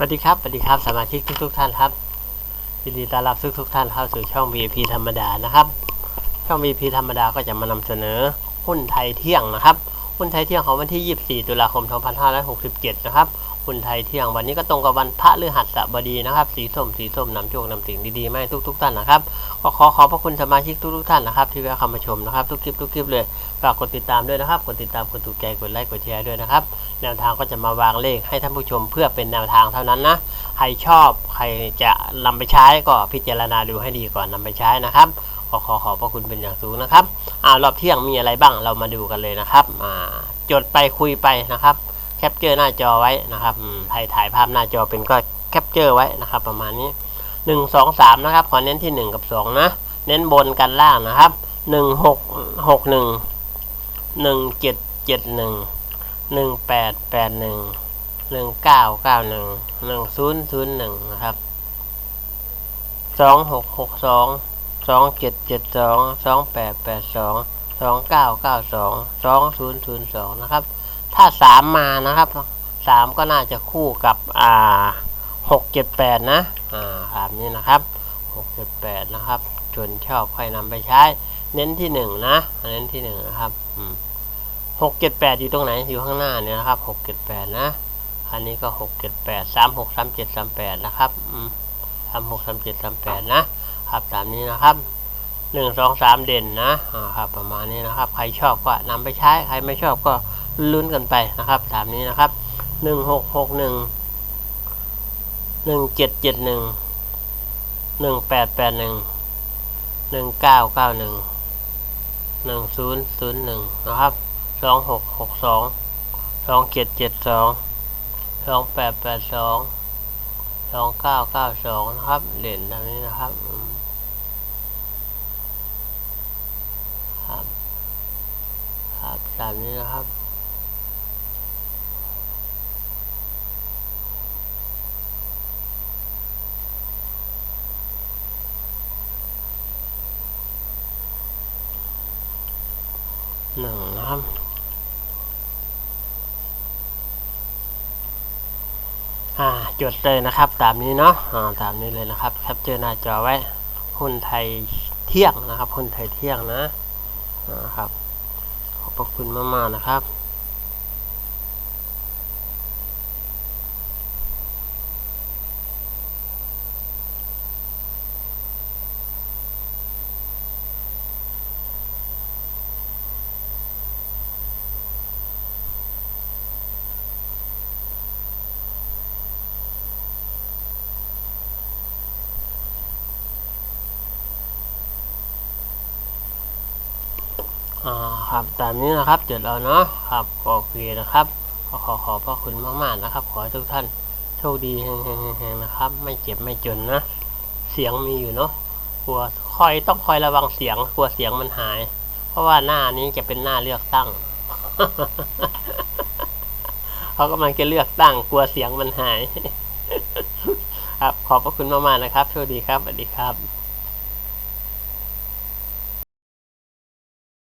สวัสดีครับ สวัสดีครับ สมาชิกทุกทุกท่านครับ ยินดีต้อนรับทุกทุกท่านเข้าสู่ช่อง VIP ธรรมดานะครับ ช่อง VIP ธรรมดาก็จะมานำเสนอหุ้นไทยเที่ยงนะครับ หุ้นไทยเที่ยงของวันที่ 24 ตุลาคม 2567 นะครับ หุ้นไทยเที่ยงวันนี้ก็ตรงกับวันพระฤหัสบดีนะครับ สีส้มสีส้มนำโชคนำสิ่งดีๆมาให้ทุกๆท่านนะครับก็ขอขอบพระคุณสมาชิกทุกๆท่านนะครับ ที่แวะเข้ามาชมนะครับ ทุกคลิปทุกคลิปเลยฝากกดติดตามด้วยนะครับ กดติดตามกดถูกใจกดไลค์กดแชร์ด้วยนะครับ แนวทางก็จะมาวางเลขให้ท่านผู้ชมเพื่อเป็นแนวทางเท่านั้นนะใครชอบใครจะนำไปใช้ก็พิจารณาดูให้ดีก่อนนำไปใช้นะครับขอขอขอบพระคุณเป็นอย่างสูงนะครับอ่ารอบเที่ยงมีอะไรบ้างเรามาดูกันเลยนะครับอ่าจดไปคุยไปนะครับ แคปเจอร์หน้าจอไว้นะครับอืมใครถ่ายภาพหน้าจอเป็นก็แคปเจอร์ไว้นะครับ ประมาณนี้หนึ่งสองสามนะครับ ขอเน้นที่หนึ่งกับสองนะ เน้นบนกันล่างนะครับหนึ่งหกหกหนึ่งหนึ่งเจ็ดเจ็ดหนึ่งหนึ่งแปดแปดหนึ่งหนึ่งเก้าเก้าหนึ่งหนึ่งศูนย์ศูนย์หนึ่งนะครับสองหกหกสองสองเจ็ดเจ็ดสองสองแปดแปดสองสองเก้าเก้าสองสองศูนย์ศูนย์สองนะครับ ถ้าสามมานะครับสามก็น่าจะคู่กับอ่าหกเจ็ดแปดนะอ่าแบบนี้นะครับหกเจ็ดแปดนะครับชนชอบค่อยนำไปใช้ เน้นที่หนึ่งนะเน้นที่หนึ่งนะครับหกเจ็ดแปดอยู่ตรงไหนอยู่ข้างหน้าเนี่ยนะครับหกเจ็ดแปดนะอันนี้ก็หกเจ็ดแปดสามหกสามเจ็ดสามแปดนะครับสามหกสามเจ็ดสามแปดนะครับตามนี้นะครับหนึ่งสองสามเด่นนะอ่าครับประมาณนี้นะครับ ใครชอบก็นำไปใช้ ใครไม่ชอบก็ ลุ้นกันไปนะครับตามนี้นะครับหนึ่งหกหกหนึ่งหนึ่งเจ็ดเจ็ดหนึ่งหนึ่งแปดแปดหนึ่งหนึ่งเก้าเก้าหนึ่งหนึ่งศูนย์ศูนย์หนึ่งนะครับสองหกหกสองสองเจ็ดเจ็ดสองสองแปดแปดสองสองเก้าเก้าสองนะครับเด่นตามนี้นะครับอืมครับ ครับตามนี้นะครับ หนึ่งนะครับอ่าจดเลยนะครับตามนี้เนาะอ่าตามนี้เลยนะครับแคปเจอร์หน้าจอไว้หุ้นไทยเที่ยงนะครับหุ้นไทยเที่ยงนะอ่าครับขอบพระคุณมากๆนะครับ อ่าครับตามนี้นะครับจดเอาเนาะครับโอเคนะครับ ขอขอขอบพระคุณมากๆนะครับ ขอให้ทุกท่านโชคดีเฮงๆๆนะครับ ไม่เจ็บไม่จนนะเสียงมีอยู่เนาะกลัวคอยต้องคอยระวังเสียงกลัวเสียงมันหาย เพราะว่าหน้านี้จะเป็นหน้าเลือกตั้งเขากำลังจะเลือกตั้งกลัวเสียงมันหาย ครับขอบพระคุณมากๆนะครับโชคดีครับสวัสดีครับ